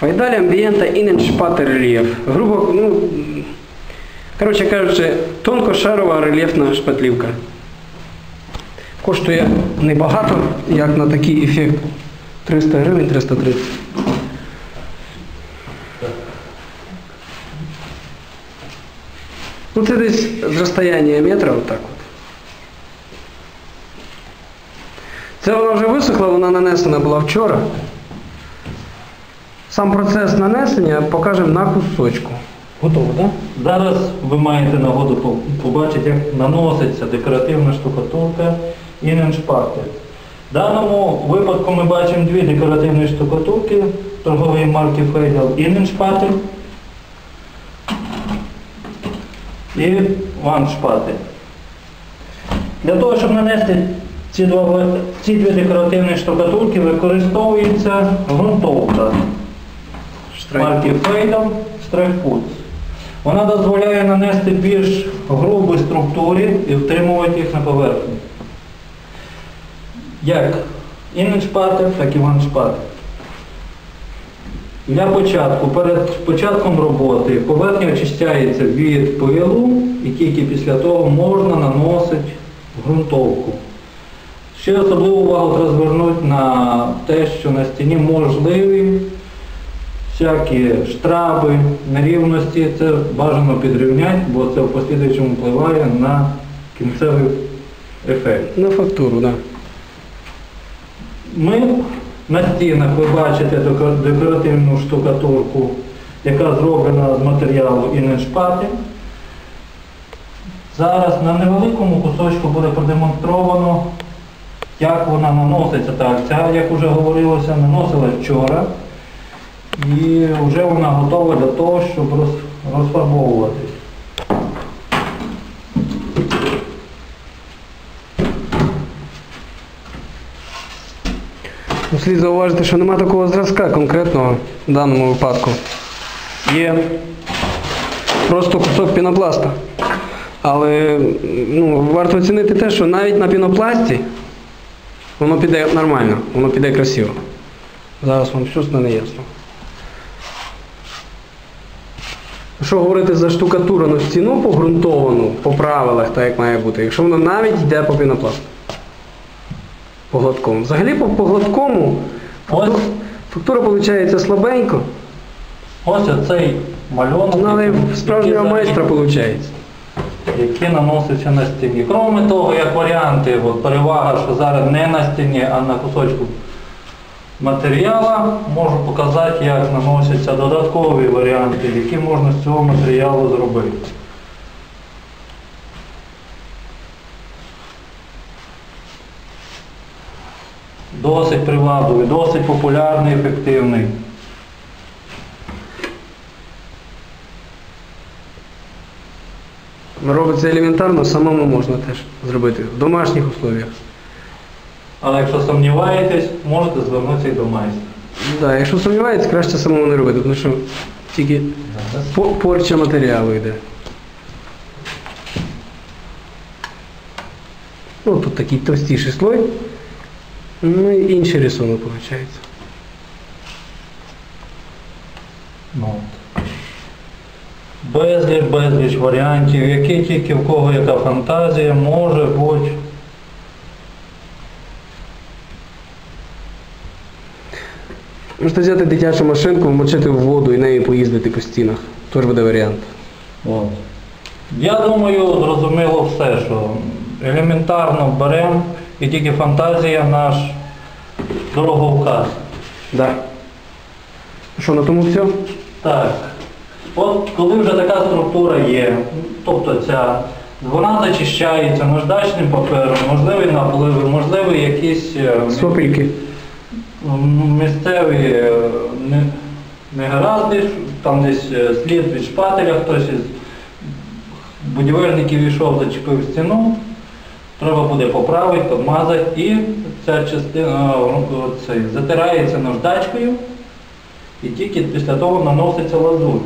Файдаль амбієнта іненшпати рельєф. Грубо, ну, коротше кажучи, тонкошарова рельєфна шпатлівка. Коштує небагато, як на такий ефект. 300 гривень, 330. Ну це десь з розстояння метра отак от. Це вона вже висохла, вона нанесена була вчора. Сам процес нанесення покажемо на кусочку. Готово, так? Зараз ви маєте нагоду по- побачити, як наноситься декоративна штукатурка іненшпахтель. В даному випадку ми бачимо дві декоративні штукатурки торгової марки Фейдел іненшпатель і ваншпатель. Для того, щоб нанести ці, два, ці дві декоративні штукатурки, використовується ґрунтовка марки Фейдом Strike Вона дозволяє нанести більш грубі структури і втримувати їх на поверхні. Як іненшпатель, так і ваншпатель. Для початку, перед початком роботи поверхня очищається від пилу і тільки після того можна наносити ґрунтовку. Ще особливу увагу треба звернути на те, що на стіні можливі всякі штраби, нерівності, це бажано підрівняти, бо це в послідуючому впливає на кінцевий ефект. На фактуру, так. Да. Ми на стінах ви бачите декоративну штукатурку, яка зроблена з матеріалу іненшпати. Зараз на невеликому кусочку буде продемонстровано, як вона наноситься. Так, ця, як вже говорилося, наносила вчора. І вже вона готова для того, щоб роз- слід зауважити, що нема такого зразка конкретного в даному випадку. Є просто кусок пінопласта. Але ну, варто оцінити те, що навіть на пінопласті воно піде нормально, воно піде красиво. Зараз вам все стане ясно. Що говорити за штукатурену стіну погрунтовану по правилах, так як має бути, якщо воно навіть йде по пінопласту. По гладкому. Взагалі по, по гладкому Ось, фактура виходить слабенько, ось оцей малюнок, ну, але в справжнього майстра виходить. які наносяться на стіні. Кроме того, як варіанти, от перевага, що зараз не на стіні, а на кусочку матеріалу, можу показати, як наносяться додаткові варіанти, які можна з цього матеріалу зробити. Досить привабливий, досить популярний, ефективний. Робиться елементарно, самому можна теж зробити в домашніх условиях. Але якщо сумніваєтесь, можете звернутися і до майстра. Да, якщо сумніваєтесь, краще самому не робити, тому що тільки по- порча матеріалу йде. Ну, тут такий товстіший слой. Ну і інший рисунок виходить. Ну. Безліч, безліч варіантів, які тільки в кого яка фантазія може бути. Можете взяти дитячу машинку, вмочити в воду і нею поїздити по стінах. Тож буде варіант. От. Я думаю, зрозуміло все, що елементарно беремо і тільки фантазія наш дороговказ. Да. Що, на тому все? Так. От коли вже така структура є, тобто ця, вона зачищається наждачним папером, можливі напливи, можливі якісь е, Сопельки. місцеві е, не- негаразди, там десь е, слід від шпателя, хтось із будівельників йшов, зачепив стіну, треба буде поправити, підмазати і ця частина е, цей, затирається наждачкою і тільки після того наноситься лазурь.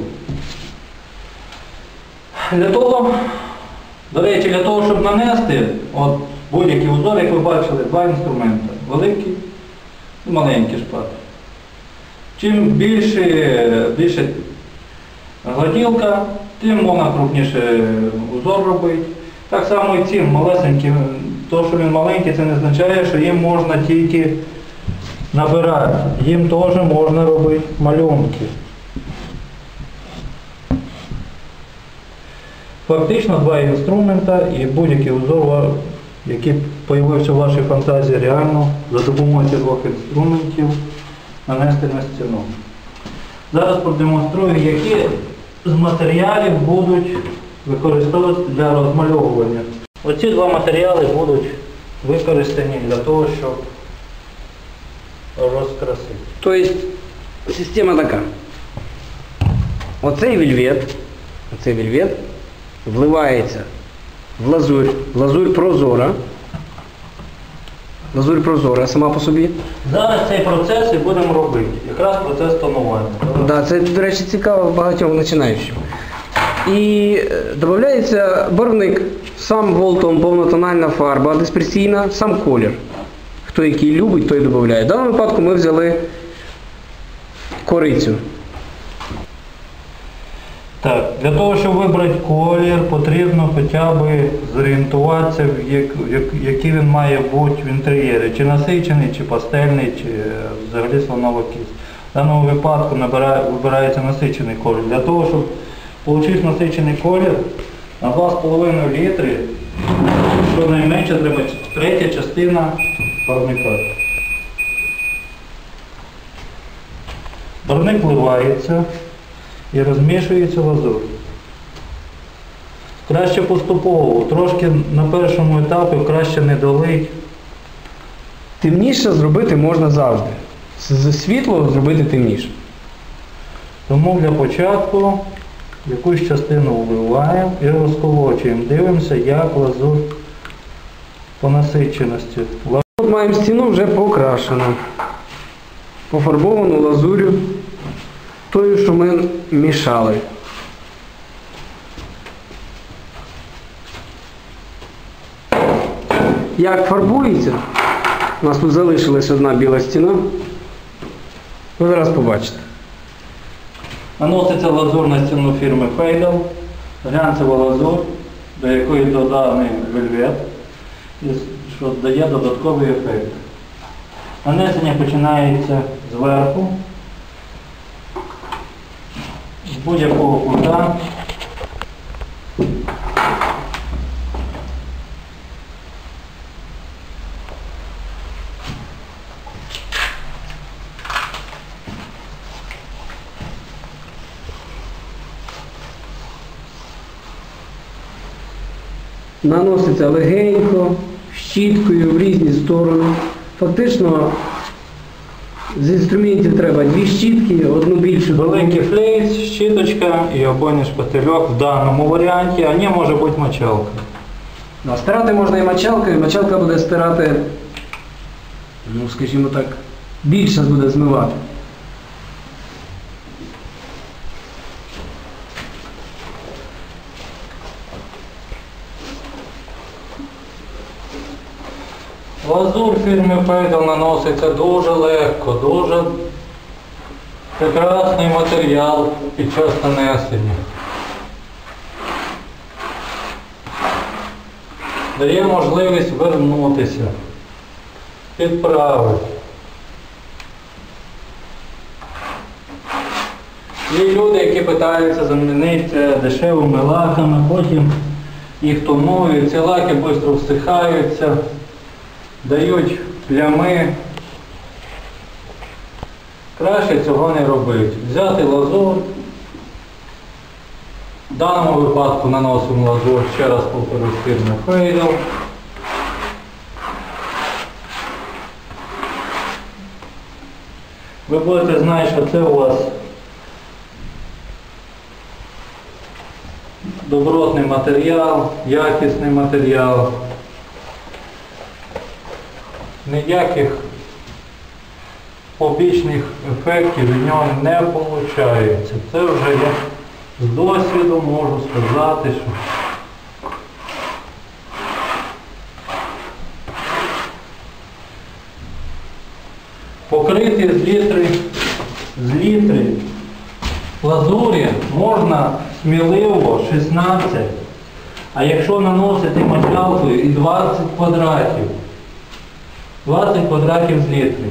Для того, до речі, для того, щоб нанести от, будь-який узор, як ви бачили, два інструменти. Великий і маленький шпат. Чим більше, більше гладілка, тим можна крупніше узор робити. Так само і цим малесеньким, то, що він маленький, це не означає, що їм можна тільки набирати. Їм теж можна робити малюнки. Фактично два інструмента і будь-який узор, який з'явився в вашій фантазії, реально за допомогою цих двох інструментів нанести на стіну. Зараз продемонструю, які з матеріалів будуть використовуватися для розмальовування. Оці два матеріали будуть використані для того, щоб розкрасити. Тобто система така. Оцей вельвет, оцей вельвет вливається в лазурь, лазурь прозора. Лазурь прозора сама по собі. Зараз цей процес і будемо робити. Якраз процес тонування. Да, це, до речі, цікаво багатьом починаючим. І е, додається барвник, сам волтом повнотональна фарба, дисперсійна, сам колір. Хто який любить, той додає. В даному випадку ми взяли корицю. Так, для того, щоб вибрати колір, потрібно хоча б зорієнтуватися, який він має бути в інтер'єрі. Чи насичений, чи пастельний, чи е, взагалі слоновий В даному випадку вибирається насичений колір. Для того, щоб отримати насичений колір, на 2,5 літри щонайменше треба третя частина парника. Барвник вливається і розмішується лазур. Краще поступово, трошки на першому етапі краще не долить. Темніше зробити можна завжди. З світло зробити темніше. Тому для початку якусь частину вливаємо і розколочуємо. Дивимося, як лазур по насиченості. Тут маємо стіну вже покрашену. Пофарбовану лазурю, тою, що ми мішали. Як фарбується? У нас тут залишилась одна біла стіна. Ви зараз побачите. Наноситься лазур на стіну фірми Фейдал, глянцева лазур, до якої доданий вельвет, що дає додатковий ефект. Нанесення починається зверху, з будь-якого кута. Наноситься легенько, щіткою в різні сторони. Фактично з інструментів треба дві щітки, одну більшу. Великий флейц, щіточка і обойний шпательок в даному варіанті, а не може бути мочалка. Да, стирати можна і мочалкою, мочалка буде стирати, ну скажімо так, більше буде змивати. Лазур фірми Фейдал наноситься дуже легко, дуже прекрасний матеріал під час нанесення. Дає можливість вернутися, підправити. Є люди, які питаються замінити дешевими лаками, потім їх тонують, ці лаки швидко всихаються дають плями. Краще цього не робити. Взяти лазур. В даному випадку наносимо лазур, ще раз повторюсь, фірми Фейдал. Ви будете знати, що це у вас добротний матеріал, якісний матеріал. Ніяких побічних ефектів від нього не виходить. Це вже є з досвіду можу сказати, що покриті з літри, з літри лазурі можна сміливо 16, а якщо наносити мочалкою і 20 квадратів, 20 квадратів з літри.